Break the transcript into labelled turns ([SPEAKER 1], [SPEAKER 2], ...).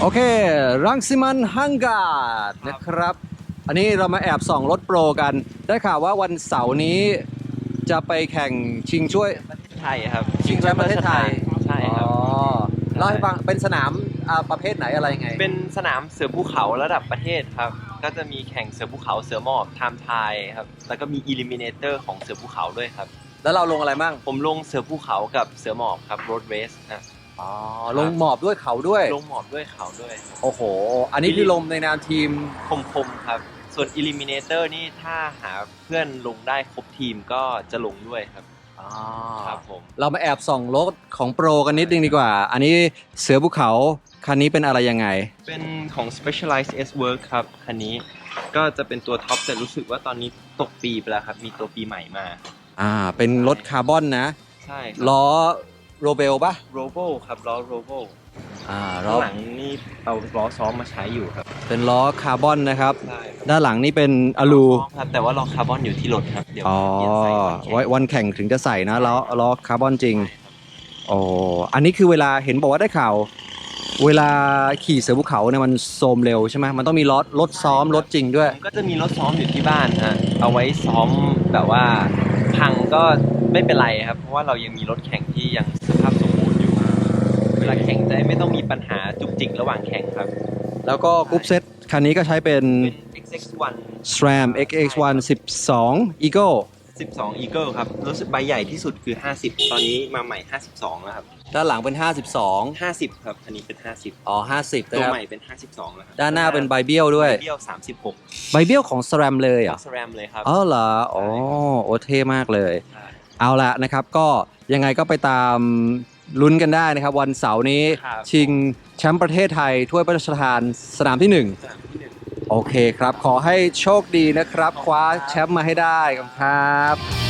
[SPEAKER 1] โอเค รังสิมันฮังการ์ดนะครับ อันนี้เรามาแอบส่องรถโปรกัน ได้ข่าวว่าวันเสาร์นี้จะไปแข่งชิงช่วย
[SPEAKER 2] ไทยครับ
[SPEAKER 1] ชิงแชมป์ประเทศไทย
[SPEAKER 2] ใช่ครับ
[SPEAKER 1] อ๋อเล่าให้ฟังเป็นสนามอ่าประเภทไหนอะไรยังไง
[SPEAKER 2] เป็นสนามเสือภูเขาระดับประเทศครับ ก็จะมีแข่งเสือภูเขาเสือหมอบไทม์ไทยครับ แล้วก็มีอิลิมิเนเตอร์ของเสือภูเขาด้วยครับ
[SPEAKER 1] แล้วเราลงอะไรบ้าง
[SPEAKER 2] ผมลงเสือภูเขากับเสือหมอบครับ road race นะ
[SPEAKER 1] อ๋อลงหมอบด้วยเขาด้วย
[SPEAKER 2] ลงหมอบด้วยเขาด้วย
[SPEAKER 1] โอ้โห อันนี้คือลงในนามทีม
[SPEAKER 2] คมคมๆครับ ส่วน Eliminator นี่ถ้าหาเพื่อนลงได้ครบทีมก็จะลงด้วยครับ
[SPEAKER 1] อ๋อ
[SPEAKER 2] ครับผม
[SPEAKER 1] เรามาแอบส่องรถของโปรกันนิดนึงดีกว่า อันนี้เสือภูเขาคันนี้เป็นอะไรยังไง
[SPEAKER 2] เป็นของ Specialized S Work ครับคันนี้ก็จะเป็นตัวท็อปแต่รู้สึกว่าตอนนี้ตกปีไปแล้วครับ มีตัวปีใหม่มา
[SPEAKER 1] อ่า เป็นรถคาร์บอนนะ
[SPEAKER 2] ใช่
[SPEAKER 1] ล้อ โรเบลปะ
[SPEAKER 2] โรโบครับล้อโรโบ
[SPEAKER 1] อ่า
[SPEAKER 2] ข้า
[SPEAKER 1] ล้อง
[SPEAKER 2] หลังนี่เอาล้อซ้อมมาใช้อยู่ครับ
[SPEAKER 1] เป็นล้อคาร์บอนนะครับ
[SPEAKER 2] ใช่ครับ
[SPEAKER 1] ด้านหลังนี่เป็นอะลู
[SPEAKER 2] ครับ แต่ว่าล้อคาร์บอนอยู่ที่รถครับ เดี๋ยว
[SPEAKER 1] อ๋อ
[SPEAKER 2] เปลี่ยนใส่ก่อนแข่ง
[SPEAKER 1] ไว้วันแข่งถึงจะใส่นะล้อล้อคาร์บอนจริง
[SPEAKER 2] ใช่ครับ
[SPEAKER 1] โอ้อันนี้คือเวลาเห็นบอกว่าได้ข่าว เวลาขี่เสือภูเขาเนี่ยมันโซมเร็วใช่ไหมมันต้องมีรถรถซ้อมรถจริงด้วย
[SPEAKER 2] ผมก็จะมีรถซ้อมอยู่ที่บ้านฮะ เอาไว้ซ้อมแบบว่า พังก็ ไม่เป็นไรครับ เพราะว่าเรายังมีรถแข่งที่ยังสภาพสมบูรณ์อยู่ เวลาแข่งจะไม่ต้องมีปัญหาจุกจิกระหว่างแข่งครับ
[SPEAKER 1] แล้วก็กรุ๊ปเซตคันนี้ก็ใช้เป็น
[SPEAKER 2] เป็น XX1
[SPEAKER 1] SRAM XX1 12 Eagle
[SPEAKER 2] 12 Eagle ครับรู้สึกใบใหญ่ที่สุดคือ 50 ตอนนี้มาใหม่ 52 แล้วครับ
[SPEAKER 1] ด้านหลังเป็น 52
[SPEAKER 2] 50 ครับ อันนี้เป็น 50
[SPEAKER 1] อ๋อ 50
[SPEAKER 2] ตัว
[SPEAKER 1] นะครับ
[SPEAKER 2] ใหม่เป็น 52 แล้วครับ
[SPEAKER 1] ด้านหน้าเป็นใบเบี้ยวด้วย
[SPEAKER 2] เบี้ยว 36
[SPEAKER 1] ใบเบี้ยวของ SRAM เลยเหร
[SPEAKER 2] ข
[SPEAKER 1] อ
[SPEAKER 2] อง SRAM เลยครับ
[SPEAKER 1] อ๋อเหรอ อ๋อ โอเท่มากเลย
[SPEAKER 2] ใช่
[SPEAKER 1] เอาละนะครับก็ยังไงก็ไปตามลุ้นกันได้นะครับ วันเสาร์นี้
[SPEAKER 2] ครับ
[SPEAKER 1] ชิงแชมป์ประเทศไทยถ้วยพระราชทานสนามที่
[SPEAKER 2] สนามที่หนึ่ง
[SPEAKER 1] 1โอเคครับ ขอให้โชคดีนะครับ คว้าแชมป์มาให้ได้ครับ